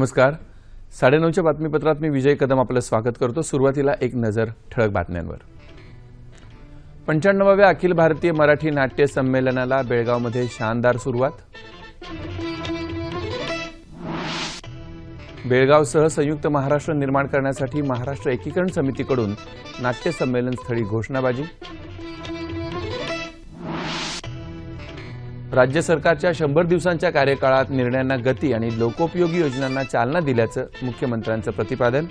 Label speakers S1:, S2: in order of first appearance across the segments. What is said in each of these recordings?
S1: नमस्कार साडेनऊच्या बातमीपत्रात मी विजय कदम आपलं स्वागत करतो सुरुवातीला एक नजर ठळक बातम्यांवर पंच्याण्णवाव्या अखिल भारतीय मराठी नाट्य संमेलनाला बेळगावमध्ये शानदार सुरुवात बेळगावसह संयुक्त महाराष्ट्र निर्माण करण्यासाठी महाराष्ट्र एकीकरण समितीकडून नाट्य स्थळी घोषणाबाजी राज्य सरकारच्या शंभर दिवसांच्या कार्यकाळात निर्णयांना गती आणि लोकोपयोगी योजनांना चालना दिल्याचं मुख्यमंत्र्यांचं प्रतिपादन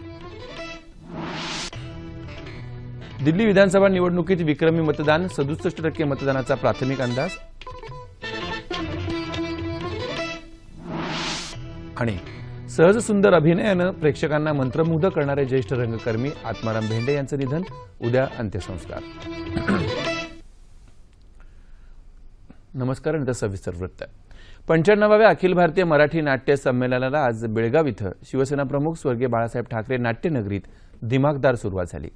S1: दिल्ली विधानसभा निवडणुकीत विक्रमी मतदान सदुसष्ट टक्के मतदानाचा प्राथमिक अंदाज आणि सहज सुंदर अभिनयानं प्रेक्षकांना मंत्रमुग्ध करणारे ज्येष्ठ रंगकर्मी आत्माराम भेंडे यांचं निधन उद्या अंत्यसंस्कार नमस्कार आणि सविस्तर वृत्त पंच्याण्णवाव्या अखिल भारतीय मराठी नाट्य संमेलनाला आज बेळगाव इथं शिवसेना प्रमुख स्वर्गीय बाळासाहेब ठाकरे नाट्यनगरीत दिमागदार सुरुवात झाली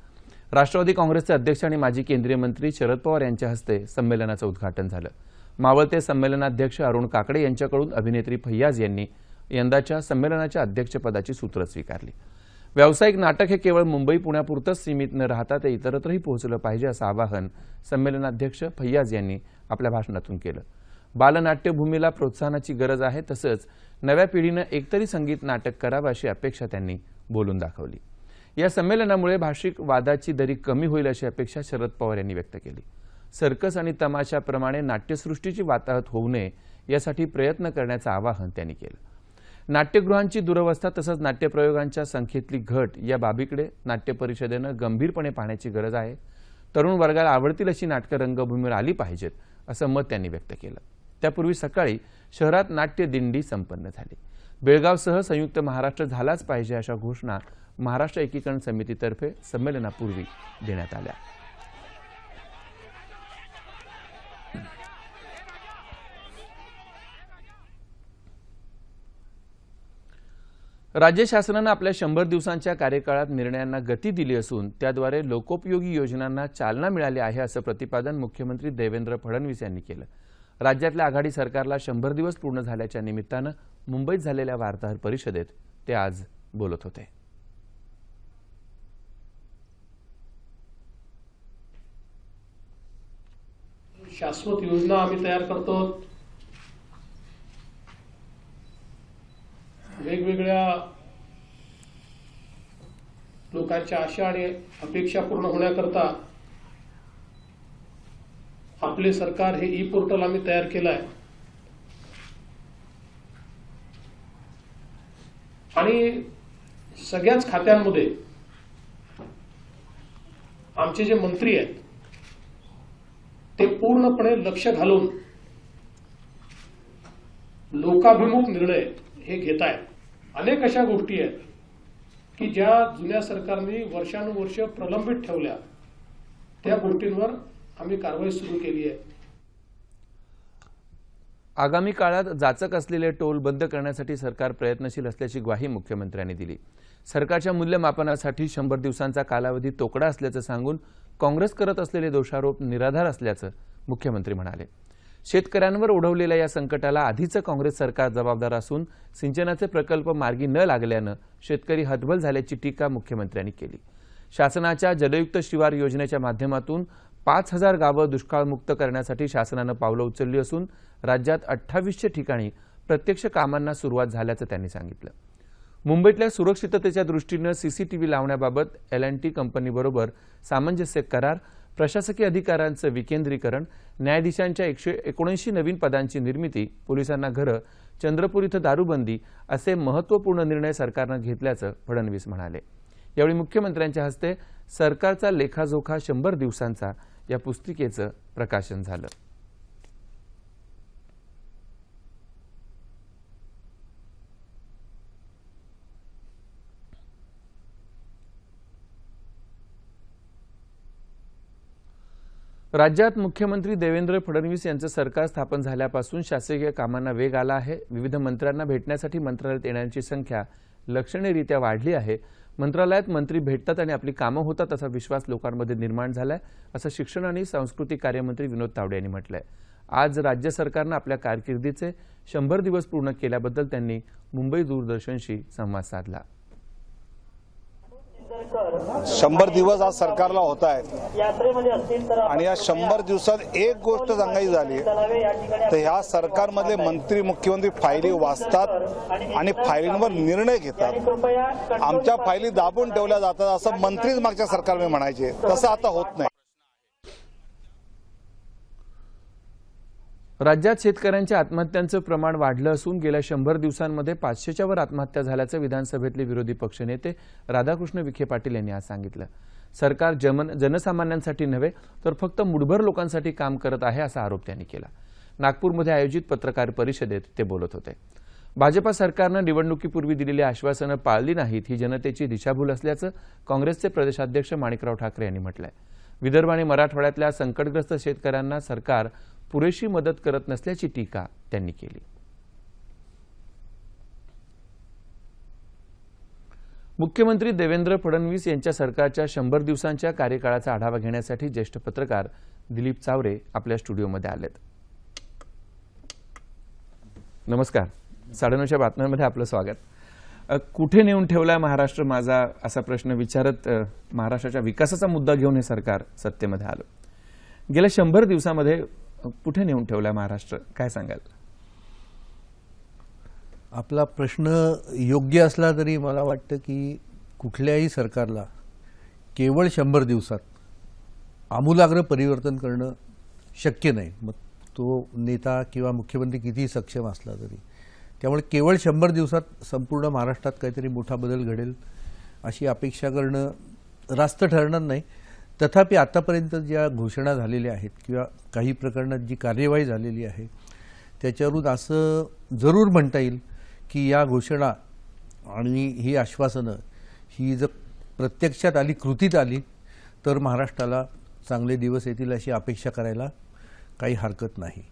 S1: राष्ट्रवादी काँग्रेसचे अध्यक्ष आणि माजी केंद्रीय मंत्री शरद पवार यांच्या हस्ते संमेलनाचं उद्घाटन झालं मावळते संमेलनाध्यक्ष अरुण काकडे यांच्याकडून अभिनेत्री फैयाज यांनी यंदाच्या संमेलनाच्या अध्यक्षपदाची सूत्रं स्वीकारली व्यावसायिक नाटक हे केवळ मुंबई पुण्यापुरतंच सीमित न राहता ते इतरत्रही पोहोचलं पाहिजे असं आवाहन संमेलनाध्यक्ष फैयाज यांनी आपल्या भाषणातून केलं बालनाट्यभूमीला प्रोत्साहनाची गरज आहे तसंच नव्या पिढीनं एकतरी संगीत नाटक करावं अशी अपेक्षा त्यांनी बोलून दाखवली या संमेलनामुळे भाषिक वादाची दरी कमी होईल अशी अपेक्षा शरद पवार यांनी व्यक्त केली सर्कस आणि तमाशाप्रमाणे नाट्यसृष्टीची वाताहत होऊ नये यासाठी प्रयत्न करण्याचं आवाहन त्यांनी केलं नाट्यगृहांची दुरवस्था तसंच नाट्यप्रयोगांच्या संख्येतली घट या बाबीकडे नाट्य परिषदेनं गंभीरपणे पाहण्याची गरज आहे तरुण वर्गाला आवडतील अशी नाटकं रंगभूमीवर आली पाहिजेत असं मत त्यांनी व्यक्त केलं त्यापूर्वी सकाळी शहरात नाट्य दिंडी संपन्न झाली बेळगावसह संयुक्त महाराष्ट्र झालाच पाहिजे अशा घोषणा महाराष्ट्र एकीकरण समितीतर्फे संमेलनापूर्वी देण्यात आल्या राज्य शासनानं आपल्या शंभर दिवसांच्या कार्यकाळात निर्णयांना गती दिली असून त्याद्वारे लोकोपयोगी योजनांना चालना मिळाली आहे असं प्रतिपादन मुख्यमंत्री देवेंद्र फडणवीस यांनी केलं राज्यातल्या आघाडी सरकारला शंभर दिवस पूर्ण झाल्याच्या निमित्तानं मुंबईत झालेल्या वार्ताहर परिषदेत ते आज बोलत होते
S2: शाश्वत योजना आम्ही तयार करतो वेगवेगळ्या लोकांच्या आशा आणि अपेक्षा पूर्ण होण्याकरता आपले सरकार हे ई पोर्टल आम्ही तयार केलं आहे आणि सगळ्याच खात्यांमध्ये आमचे जे मंत्री आहेत ते पूर्णपणे लक्ष घालून लोकाभिमुख निर्णय हे घेत आहेत अनेक अशा गोष्टी आहेत की ज्या जुन्या सरकारने वर्षानुवर्ष प्रलंबित ठेवल्या त्या गोष्टींवर आम्ही कारवाई सुरू केली आहे
S1: आगामी काळात जाचक असलेले टोल बंद करण्यासाठी सरकार प्रयत्नशील असल्याची ग्वाही मुख्यमंत्र्यांनी दिली सरकारच्या मूल्यमापनासाठी शंभर दिवसांचा कालावधी तोकडा असल्याचं सांगून काँग्रेस करत असलेले दोषारोप निराधार असल्याचं मुख्यमंत्री म्हणाले शेतकऱ्यांवर ओढवलेल्या या संकटाला आधीचं काँग्रेस सरकार जबाबदार असून सिंचनाचे प्रकल्प मार्गी न लागल्यानं शेतकरी हतबल झाल्याची टीका मुख्यमंत्र्यांनी केली शासनाच्या जलयुक्त शिवार योजनेच्या माध्यमातून पाच हजार गावं दुष्काळमुक्त करण्यासाठी शासनानं पावलं उचलली असून राज्यात अठ्ठावीसशे ठिकाणी प्रत्यक्ष कामांना सुरुवात झाल्याचं त्यांनी सांगितलं मुंबईतल्या सुरक्षिततेच्या दृष्टीनं सीसीटीव्ही लावण्याबाबत एल अँड टी कंपनीबरोबर सामंजस्य करार प्रशासकीय अधिकाऱ्यांचं विकेंद्रीकरण न्यायाधीशांच्या एकशे एकोणऐंशी नवीन पदांची निर्मिती पोलिसांना घरं चंद्रपूर इथं दारूबंदी असे महत्त्वपूर्ण निर्णय सरकारनं घेतल्याचं फडणवीस म्हणाले यावेळी मुख्यमंत्र्यांच्या हस्ते सरकारचा लेखाजोखा शंभर दिवसांचा या पुस्तिकेचं प्रकाशन झालं राज्यात मुख्यमंत्री देवेंद्र फडणवीस यांचं सरकार स्थापन झाल्यापासून शासकीय कामांना वेग आला आहे विविध मंत्र्यांना भेटण्यासाठी मंत्रालयात येण्याची संख्या लक्षणीयरित्या वाढली आहे मंत्रालयात मंत्री भेटतात आणि आपली कामं होतात असा विश्वास लोकांमध्ये निर्माण झाला आहे असं शिक्षण आणि सांस्कृतिक कार्यमंत्री विनोद तावडे यांनी म्हटलं आहे आज राज्य सरकारनं आपल्या कारकिर्दीचे शंभर दिवस पूर्ण केल्याबद्दल त्यांनी मुंबई दूरदर्शनशी संवाद साधला
S3: शंभर दिवस आज सरकारला होत आहेत आणि या शंभर दिवसात एक गोष्ट सांगायची झाली तर ह्या सरकारमधले मंत्री मुख्यमंत्री फायली वाचतात आणि फायलींवर निर्णय घेतात आमच्या फायली दाबून ठेवल्या जातात असं मंत्रीच मागच्या सरकार मी म्हणायचे तसं आता होत नाही
S1: राज्यात शेतकऱ्यांच्या आत्महत्यांचं प्रमाण वाढलं असून गेल्या शंभर दिवसांमध्ये पाचशेच्या वर आत्महत्या झाल्याचं विधानसभेतले विरोधी पक्षनेते राधाकृष्ण विखे पाटील यांनी आज सांगितलं सरकार जमन जनसामान्यांसाठी नव्हे तर फक्त मुठभर लोकांसाठी काम करत आहे असा आरोप त्यांनी केला नागपूरमध्ये आयोजित पत्रकार परिषदेत ते बोलत होते भाजपा सरकारनं निवडणुकीपूर्वी दिलेली आश्वासनं पाळली नाहीत ही जनतेची दिशाभूल असल्याचं काँग्रेसचे प्रदेशाध्यक्ष माणिकराव ठाकरे यांनी म्हटलं विदर्भ आणि मराठवाड्यातल्या संकटग्रस्त शेतकऱ्यांना सरकार पुरेशी मदत करत नसल्याची टीका त्यांनी केली मुख्यमंत्री देवेंद्र फडणवीस यांच्या सरकारच्या शंभर दिवसांच्या कार्यकाळाचा आढावा घेण्यासाठी ज्येष्ठ पत्रकार दिलीप चावरे आपल्या स्टुडिओमध्ये आलेत नमस्कार साडेनऊच्या बातम्यांमध्ये आपलं स्वागत कुठे नेऊन ठेवलाय महाराष्ट्र माझा असा प्रश्न विचारत महाराष्ट्राच्या विकासाचा मुद्दा घेऊन हे सरकार सत्तेमध्ये आलं गेल्या शंभर दिवसामध्ये कुठे नेऊन ठेवला महाराष्ट्र काय सांगाल
S4: आपला प्रश्न योग्य असला तरी मला वाटतं की कुठल्याही सरकारला केवळ शंभर दिवसात आमूलाग्र परिवर्तन करणं शक्य नाही मग तो नेता किंवा मुख्यमंत्री कितीही सक्षम असला तरी त्यामुळे केवळ शंभर दिवसात संपूर्ण महाराष्ट्रात काहीतरी मोठा बदल घडेल अशी अपेक्षा करणं रास्त ठरणार नाही तथापि आतापर्यंत ज्या घोषणा झालेल्या आहेत किंवा काही प्रकरणात जी कार्यवाही झालेली आहे त्याच्यावरून असं जरूर म्हणता येईल की या घोषणा आणि ही आश्वासनं ही जर प्रत्यक्षात आली कृतीत आली तर महाराष्ट्राला चांगले दिवस येतील अशी अपेक्षा करायला काही हरकत नाही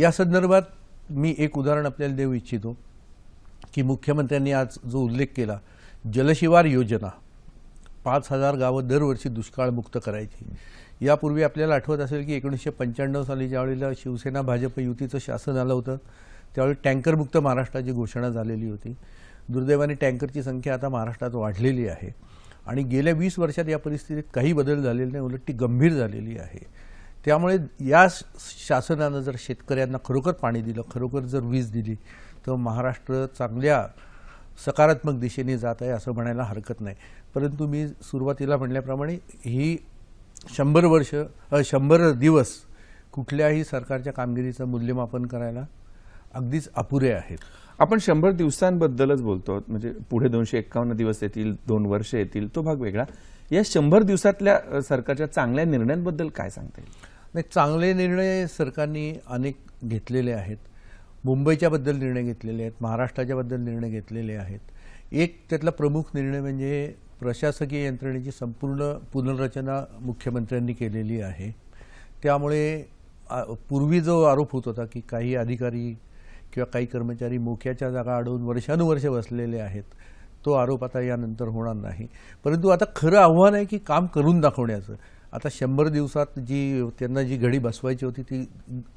S4: या संदर्भात मी एक उदाहरण आपल्याला देऊ इच्छितो की मुख्यमंत्र्यांनी आज जो उल्लेख केला जलशिवार योजना पाच हजार गावं दरवर्षी दुष्काळमुक्त करायची यापूर्वी आपल्याला आठवत असेल की एकोणीसशे पंच्याण्णव साली ज्यावेळेला शिवसेना भाजप युतीचं शासन आलं होतं त्यावेळी टँकरमुक्त महाराष्ट्राची घोषणा झालेली होती दुर्दैवाने टँकरची संख्या आता महाराष्ट्रात वाढलेली आहे आणि गेल्या वीस वर्षात या परिस्थितीत काही बदल झालेले नाही उलट ती गंभीर झालेली आहे त्यामुळे या शासनानं जर शेतकऱ्यांना खरोखर पाणी दिलं खरोखर जर वीज दिली तर महाराष्ट्र चांगल्या सकारात्मक दिशेने जात आहे असं म्हणायला हरकत नाही परंतु मी सुरुवातीला म्हणल्याप्रमाणे ही शंभर वर्ष शंभर दिवस कुठल्याही सरकारच्या कामगिरीचं मूल्यमापन करायला अगदीच अपुरे आहेत
S1: आपण शंभर दिवसांबद्दलच बोलतो म्हणजे पुढे दोनशे एक्कावन्न दिवस येतील दोन वर्ष येतील तो भाग वेगळा या शंभर दिवसातल्या सरकारच्या चांगल्या निर्णयांबद्दल काय सांगता येईल
S4: नाही चांगले निर्णय सरकारने अनेक घेतलेले आहेत मुंबईच्याबद्दल निर्णय घेतलेले आहेत महाराष्ट्राच्याबद्दल निर्णय घेतलेले आहेत एक त्यातला प्रमुख निर्णय म्हणजे प्रशासकीय यंत्रणेची संपूर्ण पुनर्रचना मुख्यमंत्र्यांनी केलेली आहे त्यामुळे पूर्वी जो आरोप होत होता की काही अधिकारी किंवा काही कर्मचारी मोक्याच्या जागा अडवून वर्षानुवर्षे बसलेले आहेत तो आरोप आता यानंतर होणार नाही परंतु आता खरं आव्हान आहे की काम करून दाखवण्याचं आता शंभर दिवसात जी त्यांना जी घडी बसवायची होती ती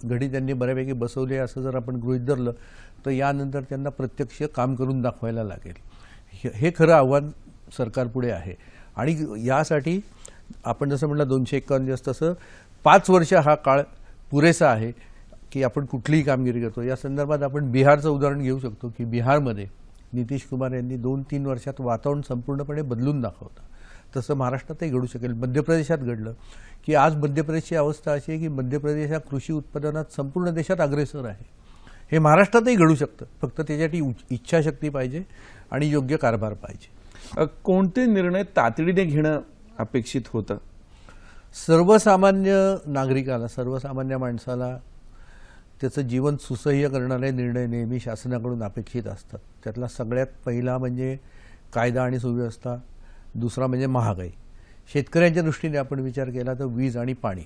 S4: घडी त्यांनी बऱ्यापैकी बसवली आहे असं जर आपण गृहित धरलं तर यानंतर त्यांना प्रत्यक्ष काम करून दाखवायला लागेल हे खरं आव्हान सरकारपुढे आहे आणि यासाठी आपण जसं म्हटलं दोनशे एक्कावन्न दिवस तसं पाच वर्ष हा काळ पुरेसा आहे की आपण कुठलीही कामगिरी करतो या संदर्भात आपण बिहारचं उदाहरण घेऊ शकतो की बिहारमध्ये नितीश कुमार यांनी दोन तीन वर्षात वातावरण संपूर्णपणे बदलून दाखवतं तसं महाराष्ट्रातही घडू शकेल मध्य प्रदेशात घडलं की आज मध्य प्रदेशची अवस्था अशी आहे की मध्य प्रदेश हा कृषी उत्पादनात संपूर्ण देशात अग्रेसर आहे हे महाराष्ट्रातही घडू शकतं फक्त त्याच्यासाठी इच्छाशक्ती पाहिजे आणि योग्य कारभार पाहिजे
S1: कोणते निर्णय तातडीने घेणं अपेक्षित होतं
S4: सर्वसामान्य नागरिकाला सर्वसामान्य माणसाला त्याचं जीवन सुसह्य करणारे निर्णय नेहमी शासनाकडून अपेक्षित असतात त्यातला सगळ्यात पहिला म्हणजे कायदा आणि सुव्यवस्था दुसरा म्हणजे महागाई शेतकऱ्यांच्या दृष्टीने आपण विचार केला तर वीज आणि पाणी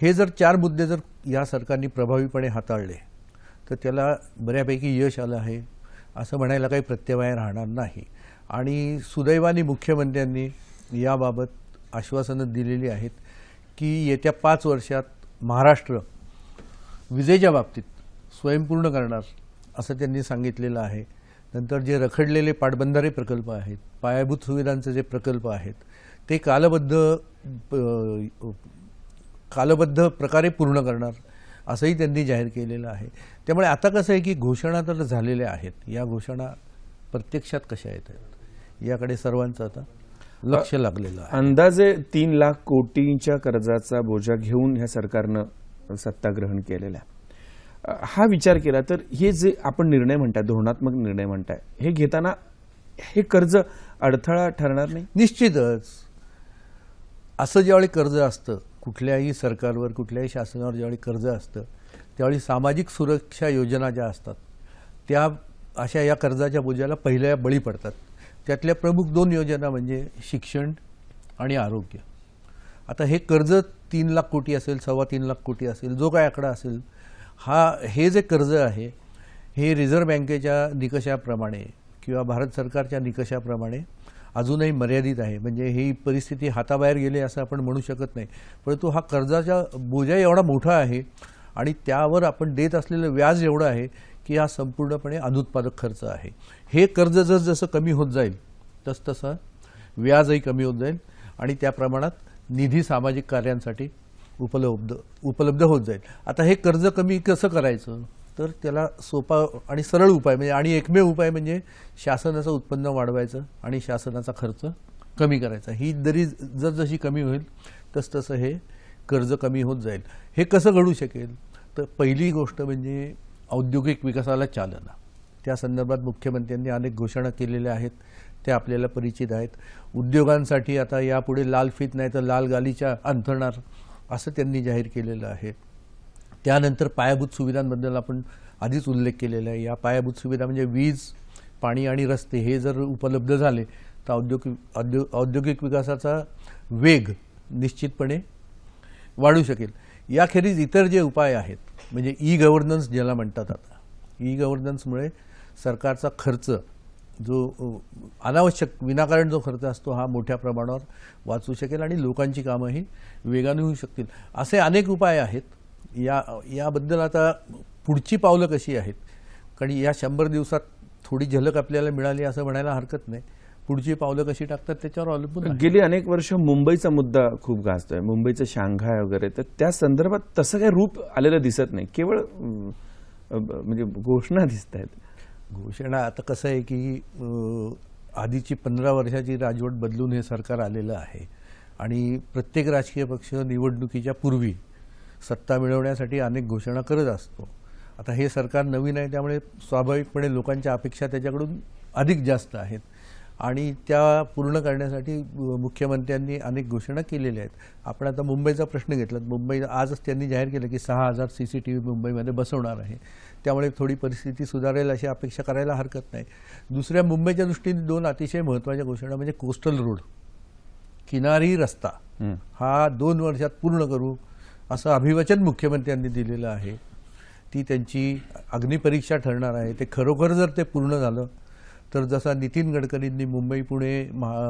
S4: हे जर चार मुद्दे जर या सरकारने प्रभावीपणे हाताळले तर त्याला बऱ्यापैकी यश आलं आहे असं म्हणायला काही प्रत्यवाय राहणार नाही आणि सुदैवाने मुख्यमंत्र्यांनी याबाबत आश्वासनं दिलेली आहेत की येत्या पाच वर्षात महाराष्ट्र विजेच्या बाबतीत स्वयंपूर्ण करणार असं त्यांनी सांगितलेलं आहे नंतर जे रखडलेले पाटबंधारे प्रकल्प आहेत पायाभूत सुविधांचे जे प्रकल्प आहेत ते कालबद्ध कालबद्ध प्रकारे पूर्ण करणार असंही त्यांनी जाहीर केलेलं आहे त्यामुळे आता कसं आहे की घोषणा तर झालेल्या आहेत या घोषणा प्रत्यक्षात कशा येत आहेत याकडे सर्वांचं आता लक्ष लागलेलं आहे
S1: अंदाजे तीन लाख कोटींच्या कर्जाचा बोजा घेऊन ह्या सरकारनं सत्ता ग्रहण केलेला हा विचार केला तर हे जे आपण निर्णय म्हणताय धोरणात्मक निर्णय म्हणताय हे घेताना हे कर्ज अडथळा ठरणार नाही
S4: निश्चितच असं ज्यावेळी कर्ज असतं कुठल्याही सरकारवर कुठल्याही शासनावर ज्यावेळी कर्ज असतं त्यावेळी सामाजिक सुरक्षा योजना ज्या असतात त्या अशा या कर्जाच्या बोजाला पहिल्या बळी पडतात त्यातल्या प्रमुख दोन योजना म्हणजे शिक्षण आणि आरोग्य आता हे कर्ज तीन लाख कोटी असेल सव्वा तीन लाख कोटी असेल जो काय आकडा असेल हा हे जे कर्ज आहे हे रिझर्व्ह बँकेच्या निकषाप्रमाणे किंवा भारत सरकारच्या निकषाप्रमाणे अजूनही मर्यादित आहे म्हणजे ही परिस्थिती हाताबाहेर गेली असं आपण म्हणू शकत नाही परंतु हा कर्जाचा बोजा एवढा मोठा आहे आणि त्यावर आपण देत असलेलं व्याज एवढं आहे की हा संपूर्णपणे अनुत्पादक खर्च आहे हे कर्ज जस जसं कमी होत जाईल तस तसं व्याजही कमी होत जाईल आणि त्या प्रमाणात निधी सामाजिक कार्यांसाठी उपलब्ध उपलब्ध होत जाईल आता हे कर्ज कमी कसं करायचं तर त्याला सोपा आणि सरळ उपाय म्हणजे आणि एकमेव उपाय म्हणजे शासनाचं उत्पन्न वाढवायचं आणि शासनाचा खर्च कमी करायचा ही दरी जशी कमी होईल तसतसं हे कर्ज कमी होत जाईल हे कसं घडू शकेल तर पहिली गोष्ट म्हणजे औद्योगिक विकासाला चालना त्या संदर्भात मुख्यमंत्र्यांनी अनेक घोषणा केलेल्या आहेत त्या आपल्याला परिचित आहेत उद्योगांसाठी आता यापुढे लाल फीत नाही तर लाल गालीच्या अंथरणार असं त्यांनी जाहीर केलेलं आहे त्यानंतर पायाभूत सुविधांबद्दल आपण आधीच उल्लेख केलेला आहे या पायाभूत सुविधा म्हणजे वीज पाणी आणि रस्ते हे जर उपलब्ध झाले तर औद्योगिक औद्योगिक विकासाचा वेग निश्चितपणे वाढू शकेल याखेरीज इतर जे उपाय आहेत म्हणजे ई गव्हर्नन्स ज्याला म्हणतात आता ई गव्हर्नन्समुळे सरकारचा खर्च जो अनावश्यक विनाकारण जो खर्च असतो हा मोठ्या प्रमाणावर वाचू शकेल आणि लोकांची कामंही वेगाने होऊ शकतील असे अनेक उपाय आहेत या याबद्दल आता पुढची पावलं कशी आहेत कारण या शंभर दिवसात थोडी झलक आपल्याला मिळाली असं म्हणायला हरकत नाही पुढची पावलं कशी टाकतात त्याच्यावर अवलंबून
S1: गेली अनेक वर्ष मुंबईचा मुद्दा खूप गाजतोय मुंबईचं शांघाय वगैरे तर त्या संदर्भात तसं काही रूप आलेलं दिसत नाही केवळ म्हणजे घोषणा दिसत आहेत
S4: घोषणा आता कसं आहे की आधीची पंधरा वर्षाची राजवट बदलून हे सरकार आलेलं आहे आणि प्रत्येक राजकीय पक्ष निवडणुकीच्या पूर्वी सत्ता मिळवण्यासाठी अनेक घोषणा करत असतो आता हे सरकार नवीन आहे त्यामुळे स्वाभाविकपणे लोकांच्या अपेक्षा त्याच्याकडून अधिक जास्त आहेत आणि त्या पूर्ण करण्यासाठी मुख्यमंत्र्यांनी अनेक घोषणा केलेल्या आहेत आपण आता मुंबईचा प्रश्न घेतला मुंबई आजच त्यांनी जाहीर केलं की सहा हजार सी सी टी व्ही मुंबईमध्ये बसवणार आहे त्यामुळे थोडी परिस्थिती सुधारेल अशी अपेक्षा करायला हरकत नाही दुसऱ्या मुंबईच्या दृष्टीने दोन अतिशय महत्त्वाच्या घोषणा म्हणजे कोस्टल रोड किनारी रस्ता हा दोन वर्षात पूर्ण करू असं अभिवचन मुख्यमंत्र्यांनी दिलेलं आहे ती त्यांची अग्निपरीक्षा ठरणार आहे ते खरोखर जर ते पूर्ण झालं तर जसा नितीन गडकरींनी मुंबई पुणे महा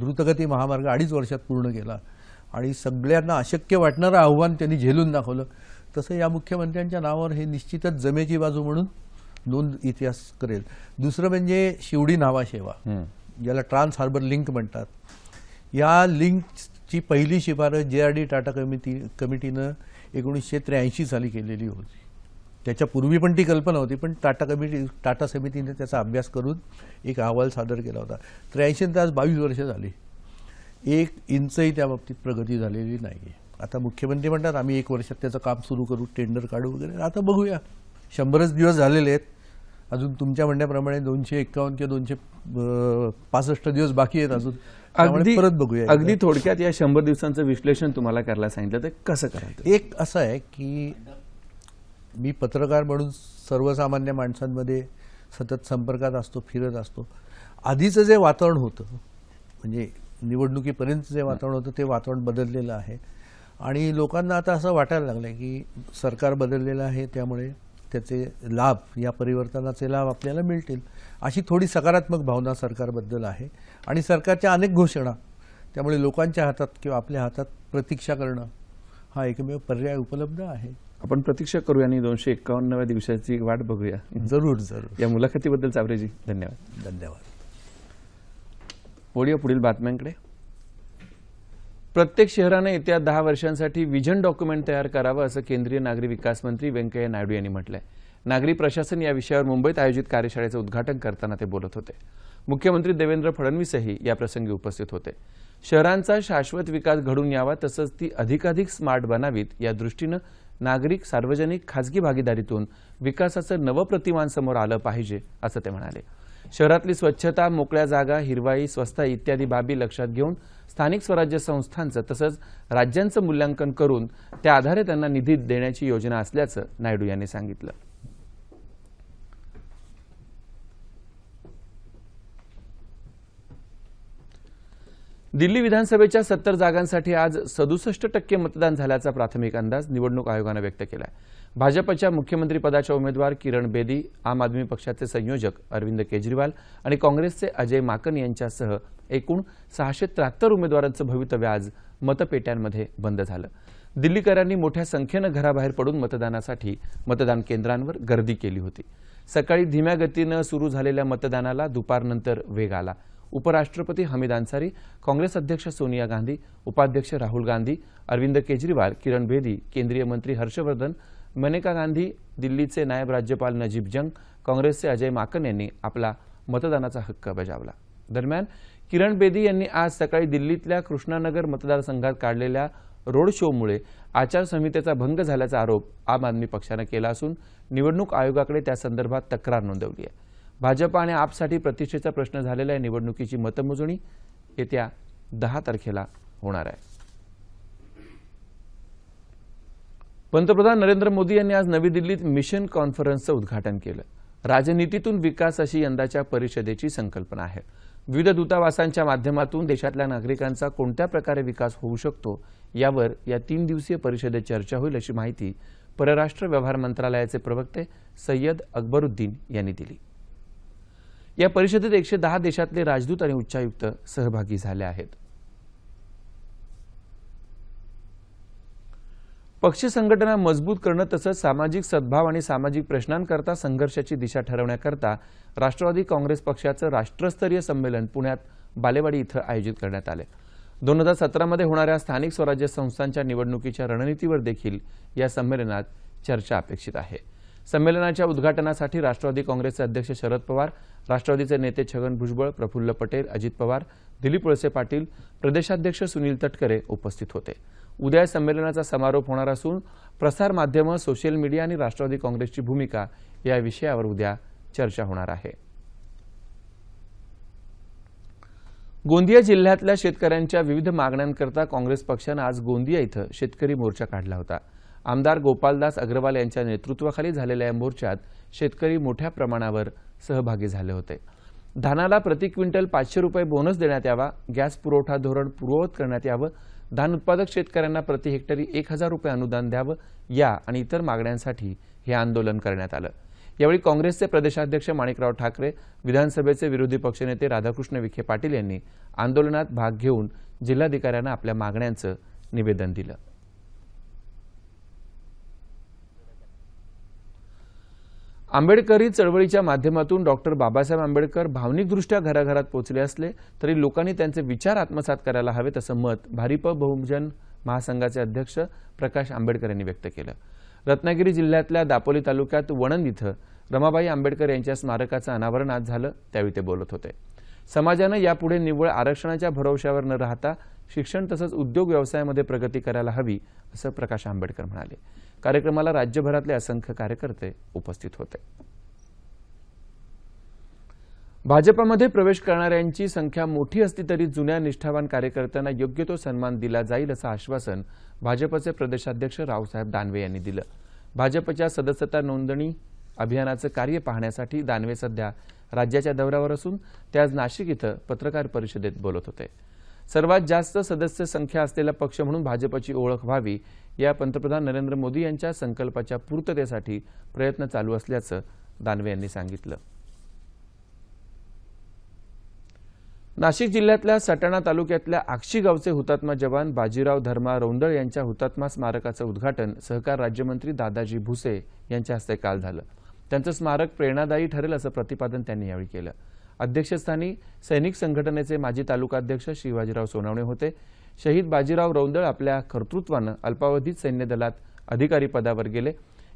S4: द्रुतगती महामार्ग अडीच वर्षात पूर्ण केला आणि सगळ्यांना अशक्य वाटणारं आव्हान त्यांनी झेलून दाखवलं तसं या मुख्यमंत्र्यांच्या नावावर हे निश्चितच जमेची बाजू म्हणून नोंद इतिहास करेल दुसरं म्हणजे शिवडी नावा ज्याला ट्रान्स हार्बर लिंक म्हणतात या लिंकची पहिली शिफारस जे आर डी टाटा कमिटी कमिटीनं एकोणीसशे त्र्याऐंशी साली केलेली होती पूर्वी पण ती कल्पना होती पण टाटा कमिटी टाटा समितीने त्याचा अभ्यास करून एक अहवाल सादर केला होता त्र्याऐंशी तास बावीस वर्ष झाली एक इंचही त्या बाबतीत प्रगती झालेली नाही आता मुख्यमंत्री म्हणतात आम्ही एक वर्षात त्याचं काम सुरू करू टेंडर काढू वगैरे आता बघूया शंभरच दिवस झालेले आहेत अजून तुमच्या म्हणण्याप्रमाणे दोनशे एक्कावन्न किंवा दोनशे पासष्ट दिवस बाकी आहेत अजून
S1: अगदी परत बघूया अगदी थोडक्यात या शंभर दिवसांचं विश्लेषण तुम्हाला करायला सांगितलं तर कसं करायचं
S4: एक असं आहे की मी पत्रकार म्हणून सर्वसामान्य माणसांमध्ये सतत संपर्कात असतो फिरत असतो आधीचं जे वातावरण होतं म्हणजे निवडणुकीपर्यंत जे वातावरण होतं ते वातावरण बदललेलं आहे आणि लोकांना आता असं वाटायला लागलं आहे की सरकार बदललेलं आहे त्यामुळे त्याचे लाभ या परिवर्तनाचे लाभ आपल्याला मिळतील अशी थोडी सकारात्मक भावना सरकारबद्दल आहे आणि सरकारच्या अनेक घोषणा त्यामुळे लोकांच्या हातात किंवा आपल्या हातात प्रतीक्षा करणं हा एकमेव पर्याय उपलब्ध आहे
S1: आपण प्रतीक्षा करूया आणि दोनशे एक्कावन्नव्या दिवसाची वाट बघूया
S4: जरूर जरूर
S1: या मुलाखतीबद्दल चावरेजी धन्यवाद धन्यवाद वळूया पुढील बातम्यांकडे प्रत्येक शहराने येत्या दहा वर्षांसाठी विजन डॉक्युमेंट तयार करावं असं केंद्रीय नागरी विकास मंत्री व्यंकय्या नायडू यांनी म्हटलंय नागरी प्रशासन या विषयावर मुंबईत आयोजित कार्यशाळेचं उद्घाटन करताना ते बोलत होते मुख्यमंत्री देवेंद्र फडणवीसही या प्रसंगी उपस्थित होते शहरांचा शाश्वत विकास घडून यावा तसंच ती अधिकाधिक स्मार्ट बनावीत या दृष्टीनं नागरिक सार्वजनिक खाजगी भागीदारीतून विकासाचं नवं समोर आलं पाहिजे असं ते म्हणाले शहरातली स्वच्छता मोकळ्या जागा हिरवाई स्वस्थाई इत्यादी बाबी लक्षात घेऊन स्थानिक स्वराज्य संस्थांचं तसंच राज्यांचं मूल्यांकन करून त्या आधारे त्यांना निधी देण्याची योजना असल्याचं नायडू यांनी सांगितलं दिल्ली विधानसभेच्या सत्तर जागांसाठी आज सदुसष्ट टक्के मतदान झाल्याचा प्राथमिक अंदाज निवडणूक आयोगानं व्यक्त केला आहे भाजपच्या मुख्यमंत्रीपदाच्या उमेदवार किरण बेदी आम आदमी पक्षाचे संयोजक अरविंद केजरीवाल आणि काँग्रेसचे अजय माकन यांच्यासह एकूण सहाशे त्र्याहत्तर उमेदवारांचं भवितव्य आज मतपेट्यांमध्ये बंद झालं दिल्लीकरांनी मोठ्या संख्येनं घराबाहेर पडून मतदानासाठी मतदान केंद्रांवर गर्दी केली होती सकाळी धीम्या गतीनं सुरू झालेल्या मतदानाला दुपारनंतर वेग आला उपराष्ट्रपती हमीद अन्सारी काँग्रेस अध्यक्ष सोनिया गांधी उपाध्यक्ष राहुल गांधी अरविंद केजरीवाल किरण बेदी केंद्रीय मंत्री हर्षवर्धन मनेका गांधी दिल्लीचे नायब राज्यपाल नजीब जंग काँग्रेसचे अजय माकन यांनी आपला मतदानाचा हक्क बजावला दरम्यान किरण बेदी यांनी आज सकाळी दिल्लीतल्या कृष्णानगर मतदारसंघात काढलेल्या रोड शोमुळे आचारसंहितेचा भंग झाल्याचा आरोप आम आदमी पक्षानं केला असून निवडणूक आयोगाकडे त्यासंदर्भात तक्रार नोंदवली आहे भाजप आणि आपसाठी प्रतिष्ठेचा प्रश्न झालेला आहे निवडणुकीची मतमोजणी येत्या दहा तारखेला होणार आहे पंतप्रधान नरेंद्र मोदी यांनी आज नवी दिल्लीत मिशन कॉन्फरन्सचं उद्घाटन केलं राजनितीतून विकास अशी यंदाच्या परिषदेची संकल्पना आहे विविध दूतावासांच्या माध्यमातून देशातल्या नागरिकांचा कोणत्या प्रकारे विकास होऊ शकतो यावर या तीन दिवसीय परिषदेत चर्चा होईल अशी माहिती परराष्ट्र व्यवहार मंत्रालयाचे प्रवक्ते सय्यद अकबरुद्दीन यांनी दिली या परिषदेत एकशे दहा देशातले राजदूत आणि उच्चायुक्त सहभागी झाले आहेत पक्ष संघटना मजबूत करणं तसंच सामाजिक सद्भाव आणि सामाजिक प्रश्नांकरता संघर्षाची दिशा ठरवण्याकरता राष्ट्रवादी काँग्रेस पक्षाचं राष्ट्रस्तरीय संमेलन पुण्यात बालेवाडी इथं आयोजित करण्यात आलं दोन हजार सतरामध्ये होणाऱ्या स्थानिक स्वराज्य संस्थांच्या निवडणुकीच्या रणनीतीवर देखील या संमेलनात चर्चा अपेक्षित आहे संमेलनाच्या उद्घाटनासाठी राष्ट्रवादी काँग्रेसचे अध्यक्ष शरद पवार राष्ट्रवादीचे नेते छगन भुजबळ प्रफुल्ल पटेल अजित पवार दिलीप वळसे पाटील प्रदेशाध्यक्ष सुनील तटकरे उपस्थित होते उद्या संमेलनाचा समारोप होणार असून प्रसार प्रसारमाध्यमं सोशल मीडिया आणि राष्ट्रवादी काँग्रेसची भूमिका या विषयावर उद्या चर्चा होणार आहे गोंदिया जिल्ह्यातल्या शेतकऱ्यांच्या विविध मागण्यांकरता काँग्रेस पक्षानं आज गोंदिया इथं शेतकरी मोर्चा काढला होता आमदार गोपालदास अग्रवाल यांच्या नेतृत्वाखाली झालेल्या या मोर्चात शेतकरी मोठ्या प्रमाणावर सहभागी झाले होते धानाला प्रति क्विंटल पाचशे रुपये बोनस देण्यात यावा गॅस पुरवठा धोरण पूर्ववत करण्यात यावं धान उत्पादक शेतकऱ्यांना प्रति हेक्टरी एक हजार रुपये अनुदान द्यावं या आणि इतर मागण्यांसाठी हे आंदोलन करण्यात आलं यावेळी काँग्रेसचे प्रदेशाध्यक्ष माणिकराव ठाकरे विधानसभेचे विरोधी पक्षनेते राधाकृष्ण विखे पाटील यांनी आंदोलनात भाग घेऊन जिल्हाधिकाऱ्यांना आपल्या मागण्यांचं निवेदन दिलं आंबेडकरी चळवळीच्या माध्यमातून डॉक्टर बाबासाहेब आंबेडकर भावनिकदृष्ट्या घराघरात पोहोचले असले तरी लोकांनी त्यांचे विचार आत्मसात करायला हवेत असं मत भारिप बहुजन महासंघाचे अध्यक्ष प्रकाश आंबेडकर यांनी व्यक्त केलं रत्नागिरी जिल्ह्यातल्या दापोली तालुक्यात वणंद इथं रमाबाई आंबेडकर यांच्या स्मारकाचं अनावरण आज झालं त्यावेळी ते बोलत होते समाजानं यापुढे निव्वळ आरक्षणाच्या भरोशावर न राहता शिक्षण तसंच उद्योग व्यवसायामध्ये प्रगती करायला हवी असं प्रकाश आंबेडकर म्हणाले कार्यक्रमाला राज्यभरातले असंख्य कार्यकर्ते उपस्थित होते भाजपमध्ये प्रवेश करणाऱ्यांची संख्या मोठी असली तरी जुन्या निष्ठावान कार्यकर्त्यांना योग्य तो सन्मान दिला जाईल असं आश्वासन भाजपचे प्रदेशाध्यक्ष रावसाहेब दानवे यांनी दिलं भाजपच्या सदस्यता नोंदणी अभियानाचं कार्य पाहण्यासाठी दानवे सध्या राज्याच्या दौऱ्यावर असून ते आज नाशिक इथं पत्रकार परिषदेत बोलत होते सर्वात जास्त सदस्य संख्या असलेला पक्ष म्हणून भाजपची ओळख व्हावी या पंतप्रधान नरेंद्र मोदी यांच्या संकल्पाच्या पूर्ततेसाठी प्रयत्न चालू असल्याचं दानवे यांनी सांगितलं नाशिक जिल्ह्यातल्या सटाणा तालुक्यातल्या आक्षी गावचे हुतात्मा जवान बाजीराव धर्मा रौंदळ यांच्या हुतात्मा स्मारकाचं उद्घाटन सहकार राज्यमंत्री दादाजी भुसे यांच्या हस्ते काल झालं त्यांचं स्मारक प्रेरणादायी ठरेल असं प्रतिपादन त्यांनी यावेळी केलं अध्यक्षस्थानी सैनिक संघटनेचे माजी तालुकाध्यक्ष शिवाजीराव सोनवणे होते शहीद बाजीराव रौंदळ आपल्या कर्तृत्वानं अल्पावधीत सैन्य दलात अधिकारी पदावर गेले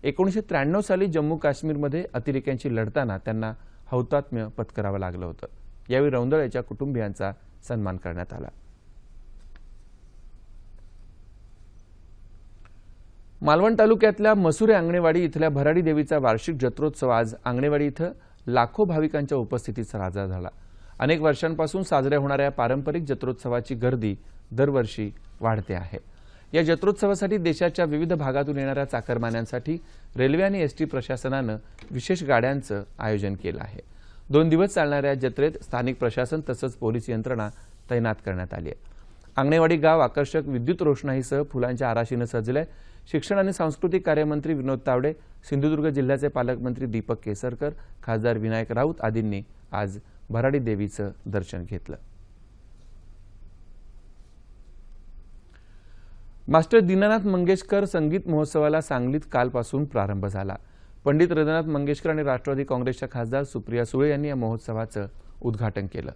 S1: एकोणीसशे त्र्याण्णव साली जम्मू काश्मीरमध्ये अतिरेक्यांशी लढताना त्यांना हौतात्म्य पत्करावं लागलं होतं यावेळी रौंदळ याच्या कुटुंबियांचा सन्मान करण्यात आला मालवण तालुक्यातल्या मसुरे आंगणेवाडी इथल्या भराडी देवीचा वार्षिक जत्रोत्सव आज आंगणेवाडी इथं लाखो भाविकांच्या उपस्थितीचा साजरा झाला अनेक वर्षांपासून साजऱ्या होणाऱ्या पारंपरिक जत्रोत्सवाची गर्दी दरवर्षी वाढते आहे या जत्रोत्सवासाठी देशाच्या विविध भागातून येणाऱ्या चाकरमान्यांसाठी रेल्वे आणि एसटी प्रशासनानं विशेष गाड्यांचं आयोजन केलं आहे दोन दिवस चालणाऱ्या जत्रेत स्थानिक प्रशासन तसंच पोलीस यंत्रणा तैनात करण्यात आली आहे आंगणेवाडी गाव आकर्षक विद्युत रोषणाईसह फुलांच्या आराशीनं सजलं आहे शिक्षण आणि सांस्कृतिक कार्यमंत्री विनोद तावडे सिंधुदुर्ग जिल्ह्याचे पालकमंत्री दीपक केसरकर खासदार विनायक राऊत आदींनी आज भराडी देवीचं दर्शन घेतलं मास्टर दीनानाथ मंगेशकर संगीत महोत्सवाला सांगलीत कालपासून प्रारंभ झाला पंडित रदनाथ मंगेशकर आणि राष्ट्रवादी काँग्रेसच्या खासदार सुप्रिया सुळे यांनी या महोत्सवाचं उद्घाटन केलं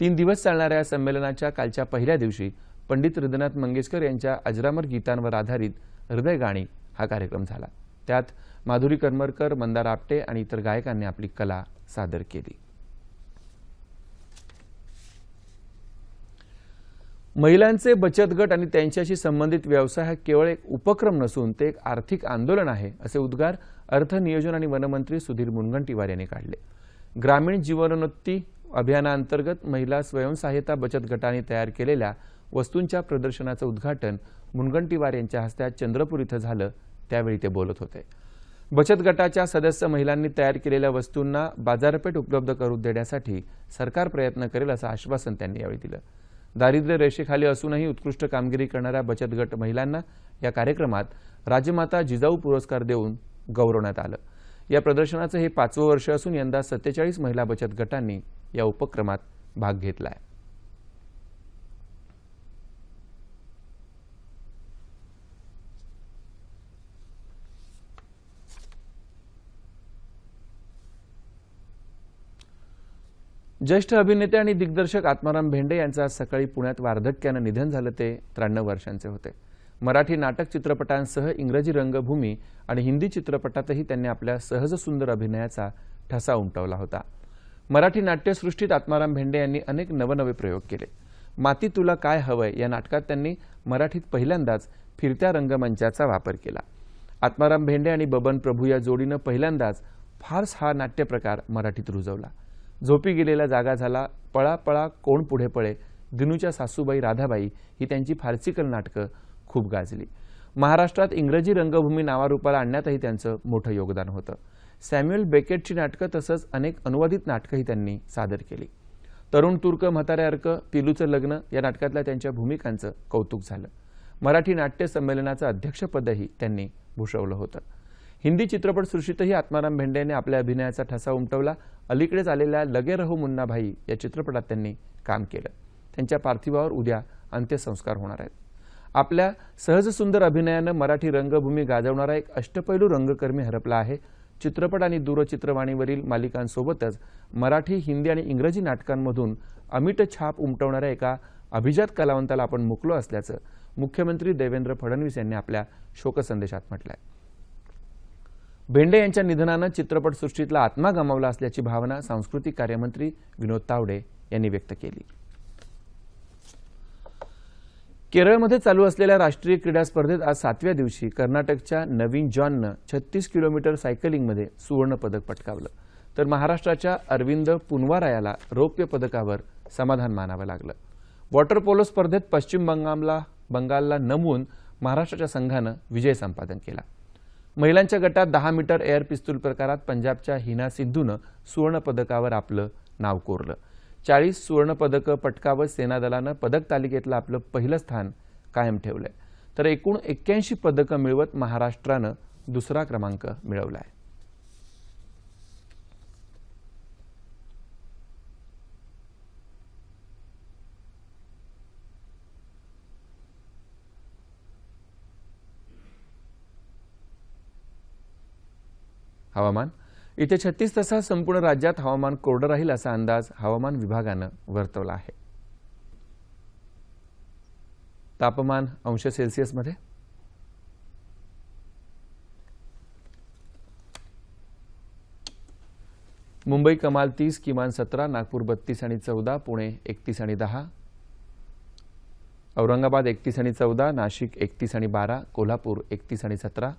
S1: तीन दिवस चालणाऱ्या या संमेलनाच्या कालच्या पहिल्या दिवशी पंडित हृदयनाथ मंगेशकर यांच्या अजरामर गीतांवर आधारित हृदय गाणी हा कार्यक्रम झाला त्यात माधुरी करमरकर मंदार आपटे आणि इतर गायकांनी आपली कला सादर केली महिलांचे बचत गट आणि त्यांच्याशी संबंधित व्यवसाय हा केवळ एक उपक्रम नसून ते एक आर्थिक आंदोलन आहे असे उद्गार अर्थ नियोजन आणि वनमंत्री सुधीर मुनगंटीवार यांनी काढले ग्रामीण जीवनोन्नती अभियानाअंतर्गत महिला स्वयंसहाय्यता बचत गटांनी तयार केलेल्या वस्तूंच्या प्रदर्शनाचं उद्घाटन मुनगंटीवार यांच्या हस्ते चंद्रपूर इथं झालं त्यावेळी ते बोलत होते बचत गटाच्या सदस्य महिलांनी तयार केलेल्या वस्तूंना बाजारपेठ उपलब्ध करून देण्यासाठी सरकार प्रयत्न करेल असं आश्वासन त्यांनी यावेळी दिलं दारिद्र्य रेषेखाली असूनही उत्कृष्ट कामगिरी करणाऱ्या बचत गट महिलांना या कार्यक्रमात राजमाता जिजाऊ पुरस्कार देऊन गौरवण्यात आलं या प्रदर्शनाचं हे पाचवं वर्ष असून यंदा सत्तेचाळीस महिला बचत गटांनी या उपक्रमात भाग घेतला आहे ज्येष्ठ अभिनेते आणि दिग्दर्शक आत्माराम भेंडे यांचं आज सकाळी पुण्यात वार्धक्यानं निधन झालं ते त्र्याण्णव वर्षांचे होते मराठी नाटक चित्रपटांसह इंग्रजी रंगभूमी आणि हिंदी चित्रपटातही त्यांनी आपल्या सहज सुंदर अभिनयाचा ठसा उमटवला होता मराठी नाट्यसृष्टीत आत्माराम भेंडे यांनी अनेक नवनवे प्रयोग केले माती तुला काय हवंय या नाटकात त्यांनी मराठीत पहिल्यांदाच फिरत्या रंगमंचाचा वापर केला आत्माराम भेंडे आणि बबन प्रभू या जोडीनं पहिल्यांदाच फार्स हा नाट्यप्रकार मराठीत रुजवला झोपी गेलेला जागा झाला पळा पळा कोण पुढे पळे दिनूच्या सासूबाई राधाबाई ही त्यांची फार्सिकल नाटकं खूप गाजली महाराष्ट्रात इंग्रजी रंगभूमी नावारूपाला आणण्यातही त्यांचं मोठं योगदान होतं सॅम्युअल बेकेटची नाटकं तसंच अनेक अनुवादित नाटकंही त्यांनी सादर केली तरुण तुर्क म्हातारे अर्क तिलूचं लग्न या नाटकातल्या त्यांच्या भूमिकांचं कौतुक झालं मराठी नाट्य संमेलनाचं अध्यक्षपदही त्यांनी भूषवलं होतं हिंदी चित्रपटसृष्टीतही आत्माराम भेंडेने आपल्या अभिनयाचा ठसा उमटवला अलीकडेच आलेल्या लगे रहो मुन्ना भाई या चित्रपटात त्यांनी काम केलं त्यांच्या पार्थिवावर उद्या अंत्यसंस्कार होणार आहेत आपल्या सहजसुंदर अभिनयानं मराठी रंगभूमी गाजवणारा एक अष्टपैलू रंगकर्मी हरपला आहे चित्रपट आणि दूरचित्रवाणीवरील मालिकांसोबतच मराठी हिंदी आणि इंग्रजी नाटकांमधून अमिट छाप उमटवणाऱ्या एका अभिजात कलावंताला आपण मुकलो असल्याचं मुख्यमंत्री देवेंद्र फडणवीस यांनी आपल्या शोकसंदेशात म्हटलं आहे भेंडे यांच्या निधनानं चित्रपटसृष्टीतला आत्मा गमावला असल्याची भावना सांस्कृतिक कार्यमंत्री विनोद तावडे यांनी व्यक्त केली केरळमध्ये चालू असलेल्या राष्ट्रीय क्रीडा स्पर्धेत आज सातव्या दिवशी कर्नाटकच्या नवीन जॉननं छत्तीस किलोमीटर सायकलिंगमध्ये सुवर्णपदक पटकावलं तर महाराष्ट्राच्या अरविंद पुनवारा याला रौप्य पदकावर समाधान मानावं लागलं वॉटर पोलो स्पर्धेत पश्चिम बंगालला बंगालला नमवून महाराष्ट्राच्या संघानं विजय संपादन केला महिलांच्या गटात दहा मीटर एअर पिस्तूल प्रकारात पंजाबच्या हिना सिद्धूनं सुवर्णपदकावर आपलं नाव कोरलं चाळीस सुवर्णपदकं पटकावत दलानं पदक तालिकेतलं आपलं पहिलं स्थान कायम ठेवलंय तर एकूण एक्क्याऐंशी पदकं मिळवत महाराष्ट्रानं दुसरा क्रमांक मिळवलाय हवामान येत्या छत्तीस तासात संपूर्ण राज्यात हवामान कोरडं राहील असा अंदाज हवामान विभागानं वर्तवला आहे तापमान अंश सेल्सिअसमध्ये मुंबई कमाल तीस किमान सतरा नागपूर बत्तीस आणि चौदा पुणे एकतीस आणि दहा औरंगाबाद एकतीस आणि चौदा नाशिक एकतीस आणि बारा कोल्हापूर एकतीस आणि सतरा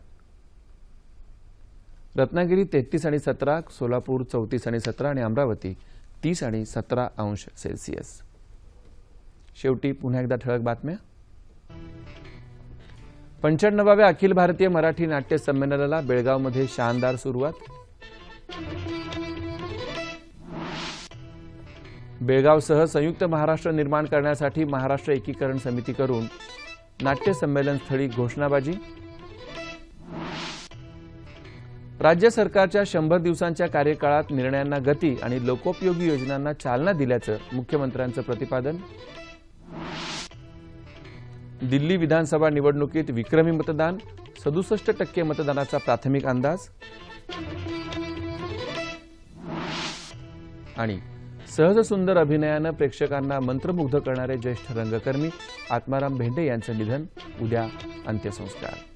S1: रत्नागिरी तेहतीस आणि सतरा सोलापूर चौतीस आणि सतरा आणि अमरावती तीस आणि सतरा अंश सेल्सिअस शेवटी पुन्हा एकदा ठळक बातम्या पंच्याण्णवाव्या अखिल भारतीय मराठी नाट्य संमेलनाला बेळगावमध्ये शानदार सुरुवात बेळगावसह संयुक्त महाराष्ट्र निर्माण करण्यासाठी महाराष्ट्र एकीकरण समिती करून नाट्य स्थळी घोषणाबाजी राज्य सरकारच्या शंभर दिवसांच्या कार्यकाळात निर्णयांना गती आणि लोकोपयोगी योजनांना चालना दिल्याचं मुख्यमंत्र्यांचं प्रतिपादन दिल्ली विधानसभा निवडणुकीत विक्रमी मतदान सदुसष्ट टक्के मतदानाचा प्राथमिक अंदाज आणि सहज सुंदर अभिनयानं प्रेक्षकांना मंत्रमुग्ध करणारे ज्येष्ठ रंगकर्मी आत्माराम भेंडे यांचं निधन उद्या अंत्यसंस्कार